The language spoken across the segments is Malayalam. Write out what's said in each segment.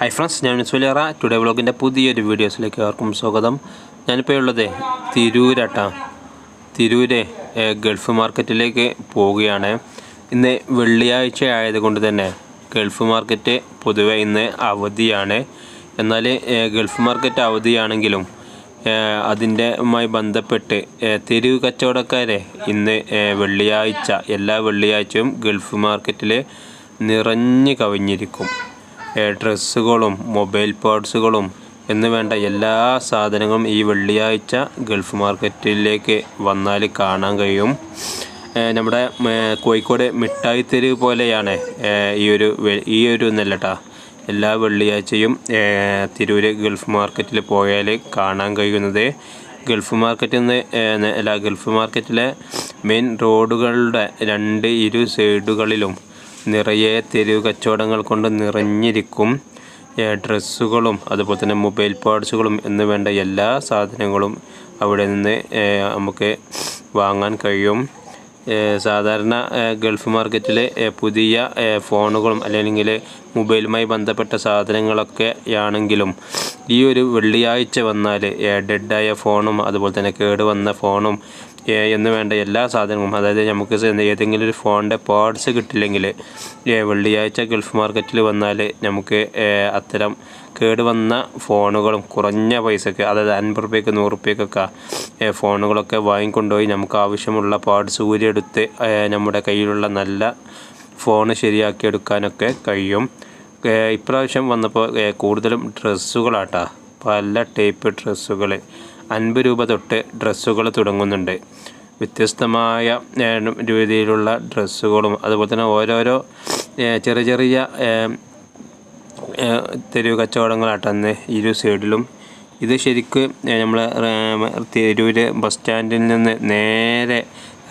ഹായ് ഫ്രണ്ട്സ് ഞാൻ സുലേറ ടുഡേ വ്ളോഗിന്റെ പുതിയൊരു വീഡിയോസിലേക്ക് അവർക്കും സ്വാഗതം. ഞാനിപ്പോൾ ഉള്ളത് തിരൂരട്ട. തിരൂര് ഗൾഫ് മാർക്കറ്റിലേക്ക് പോവുകയാണ്. ഇന്ന് വെള്ളിയാഴ്ച ആയതുകൊണ്ട് തന്നെ ഗൾഫ് മാർക്കറ്റ് പൊതുവെ ഇന്ന് അവധിയാണ്. എന്നാൽ ഗൾഫ് മാർക്കറ്റ് അവധിയാണെങ്കിലും അതിന്റെമായി ബന്ധപ്പെട്ട് തെരുവ് കച്ചവടക്കാരെ ഇന്ന് വെള്ളിയാഴ്ച എല്ലാ വെള്ളിയാഴ്ചയും ഗൾഫ് മാർക്കറ്റിൽ നിറഞ്ഞു കവിഞ്ഞിരിക്കും. ഡ്രസ്സുകളും മൊബൈൽ പാർട്സുകളും എന്ന് വേണ്ട എല്ലാ സാധനങ്ങളും ഈ വെള്ളിയാഴ്ച ഗൾഫ് മാർക്കറ്റിലേക്ക് വന്നാൽ കാണാൻ കഴിയും. നമ്മുടെ കോഴിക്കോട് മിഠായി തെരുവ് പോലെയാണ് ഈ ഒരു ഈ ഒരു നെല്ലട്ടാ. എല്ലാ വെള്ളിയാഴ്ചയും തിരൂര് ഗൾഫ് മാർക്കറ്റിൽ പോയാൽ കാണാൻ കഴിയുന്നത്. ഗൾഫ് മാർക്കറ്റിൽ നിന്ന് അല്ല ഗൾഫ് മാർക്കറ്റിലെ മെയിൻ റോഡുകളുടെ രണ്ട് ഇരു സൈഡുകളിലും നിറയെ തെരുവ് കച്ചവടങ്ങൾ കൊണ്ട് നിറഞ്ഞിരിക്കും ഡ്രസ്സുകളും അതുപോലെ തന്നെ മൊബൈൽ പാർട്സുകളും എന്ന് വേണ്ട എല്ലാ സാധനങ്ങളും അവിടെ നിന്ന് നമുക്ക് വാങ്ങാൻ കഴിയും. സാധാരണ ഗൾഫ് മാർക്കറ്റിലെ പുതിയ ഫോണുകളും അല്ലെങ്കിൽ മൊബൈലുമായി ബന്ധപ്പെട്ട സാധനങ്ങളൊക്കെ ആണെങ്കിലും ഈ ഒരു വെള്ളിയാഴ്ച വന്നാൽ ഡെഡായ ഫോണും അതുപോലെ തന്നെ കേട് വന്ന ഫോണും എന്ന് വേണ്ട എല്ലാ സാധനങ്ങളും അതായത് നമുക്ക് ഏതെങ്കിലും ഒരു ഫോണിന്റെ പാർട്സ് കിട്ടില്ലെങ്കിൽ വെള്ളിയാഴ്ച ഗൾഫ് മാർക്കറ്റിൽ വന്നാൽ നമുക്ക് അത്തരം കേട് വന്ന ഫോണുകളും കുറഞ്ഞ പൈസക്ക് അതായത് അൻപത് റുപ്യക്ക് നൂറ് റുപ്യക്കൊക്കെ ഫോണുകളൊക്കെ വാങ്ങിക്കൊണ്ടുപോയി നമുക്ക് ആവശ്യമുള്ള പാർട്സ് ഊരിയെടുത്ത് എടുത്ത് നമ്മുടെ കയ്യിലുള്ള നല്ല ഫോൺ ശരിയാക്കി എടുക്കാനൊക്കെ കഴിയും. ഇപ്രാവശ്യം വന്നപ്പോൾ കൂടുതലും ഡ്രസ്സുകളാട്ടാ. പല ടൈപ്പ് ഡ്രസ്സുകൾ അൻപത് രൂപ തൊട്ട് ഡ്രസ്സുകൾ തുടങ്ങുന്നുണ്ട്. വ്യത്യസ്തമായ രീതിയിലുള്ള ഡ്രസ്സുകളും അതുപോലെ തന്നെ ഓരോരോ ചെറിയ ചെറിയ തെരുവ് കച്ചവടങ്ങളാട്ടന്ന് ഇരു സൈഡിലും. ഇത് ശരിക്ക് നമ്മൾ തെരുവിൽ ബസ് സ്റ്റാൻഡിൽ നിന്ന് നേരെ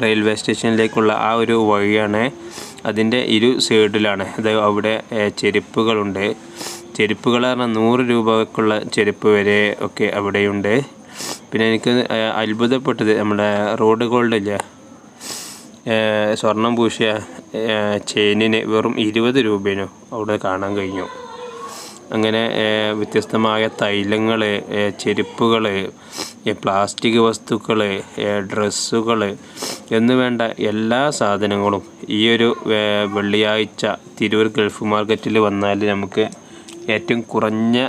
റെയിൽവേ സ്റ്റേഷനിലേക്കുള്ള ആ ഒരു വഴിയാണ് അതിന്റെ ഇരു സൈഡിലാണ്. അത് അവിടെ ചെരുപ്പുകളുണ്ട്. ചെരുപ്പുകൾ പറഞ്ഞാൽ നൂറ് രൂപക്കുള്ള ചെരുപ്പ് വരെ ഒക്കെ അവിടെയുണ്ട്. പിന്നെ എനിക്ക് അത്ഭുതപ്പെട്ടത് നമ്മുടെ റോഡ് ഗോൾഡ് ഇല്ലേ? സ്വർണം പൂശിയ ചെയിനിന് വെറും ഇരുപത് രൂപേനോ അവിടെ കാണാൻ കഴിഞ്ഞു. അങ്ങനെ വ്യത്യസ്തമായ തൈലങ്ങൾ ചെരുപ്പുകൾ പ്ലാസ്റ്റിക് വസ്തുക്കൾ ഡ്രസ്സുകൾ എന്നുവേണ്ട എല്ലാ സാധനങ്ങളും ഈ ഒരു വെള്ളിയാഴ്ച തിരൂർ ഗൾഫ് മാർക്കറ്റിൽ വന്നാൽ നമുക്ക് ഏറ്റവും കുറഞ്ഞ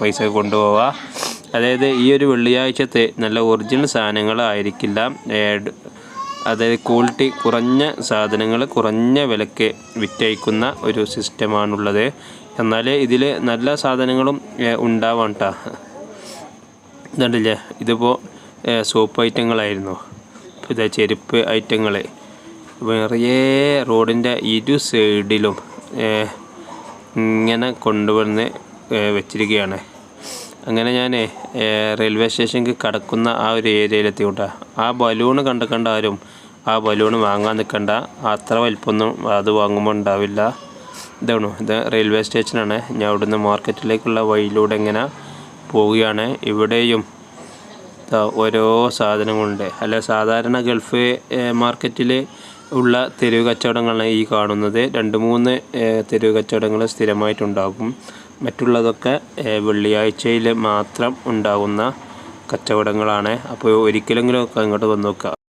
പൈസ കൊണ്ടുപോവാം. അതായത് ഈ ഒരു വെള്ളിയാഴ്ചത്തെ നല്ല ഒറിജിനൽ സാധനങ്ങളായിരിക്കില്ല. അതായത് ക്വാളിറ്റി കുറഞ്ഞ സാധനങ്ങൾ കുറഞ്ഞ വിലക്ക് വിറ്റഴിക്കുന്ന ഒരു സിസ്റ്റമാണുള്ളത്. എന്നാൽ ഇതിൽ നല്ല സാധനങ്ങളും ഉണ്ടാവാം കേട്ടോ ഇതുണ്ടല്ലേ? ഇതിപ്പോൾ സോപ്പ് ഐറ്റങ്ങളായിരുന്നു. ഇതാ ചെരുപ്പ് ഐറ്റങ്ങൾ നിറയെ റോഡിന്റെ ഇരു സൈഡിലും ഇങ്ങനെ കൊണ്ടുവന്ന് വെച്ചിരിക്കുകയാണ്. അങ്ങനെ ഞാൻ റെയിൽവേ സ്റ്റേഷനിലേക്ക് കടക്കുന്ന ആ ഒരു ഏരിയയിലെത്തി കൂട്ടാ ആ ബലൂണ് കണ്ട കണ്ട ആരും ആ ബലൂൺ വാങ്ങാൻ നിൽക്കണ്ട അത്ര വലിപ്പമൊന്നും അത് വാങ്ങുമ്പോൾ ഉണ്ടാവില്ല. ഇതാണ് ഇത് റെയിൽവേ സ്റ്റേഷനാണ് ഞാൻ അവിടുന്ന് മാർക്കറ്റിലേക്കുള്ള വഴിയിലൂടെ ഇങ്ങനെ പോവുകയാണ്. ഇവിടെയും ഓരോ സാധനങ്ങളുണ്ട്. അല്ല സാധാരണ ഗൾഫ് മാർക്കറ്റിൽ ഉള്ള തെരുവ് കച്ചവടങ്ങളാണ് ഈ കാണുന്നത്. രണ്ട് മൂന്ന് തെരുവ് കച്ചവടങ്ങൾ സ്ഥിരമായിട്ടുണ്ടാകും. മറ്റുള്ളതൊക്കെ വെള്ളിയാഴ്ചയിൽ മാത്രം ഉണ്ടാകുന്ന കച്ചവടങ്ങളാണ്. അപ്പോൾ ഒരിക്കലെങ്കിലും ഒക്കെ അങ്ങോട്ട് വന്ന് നോക്കുക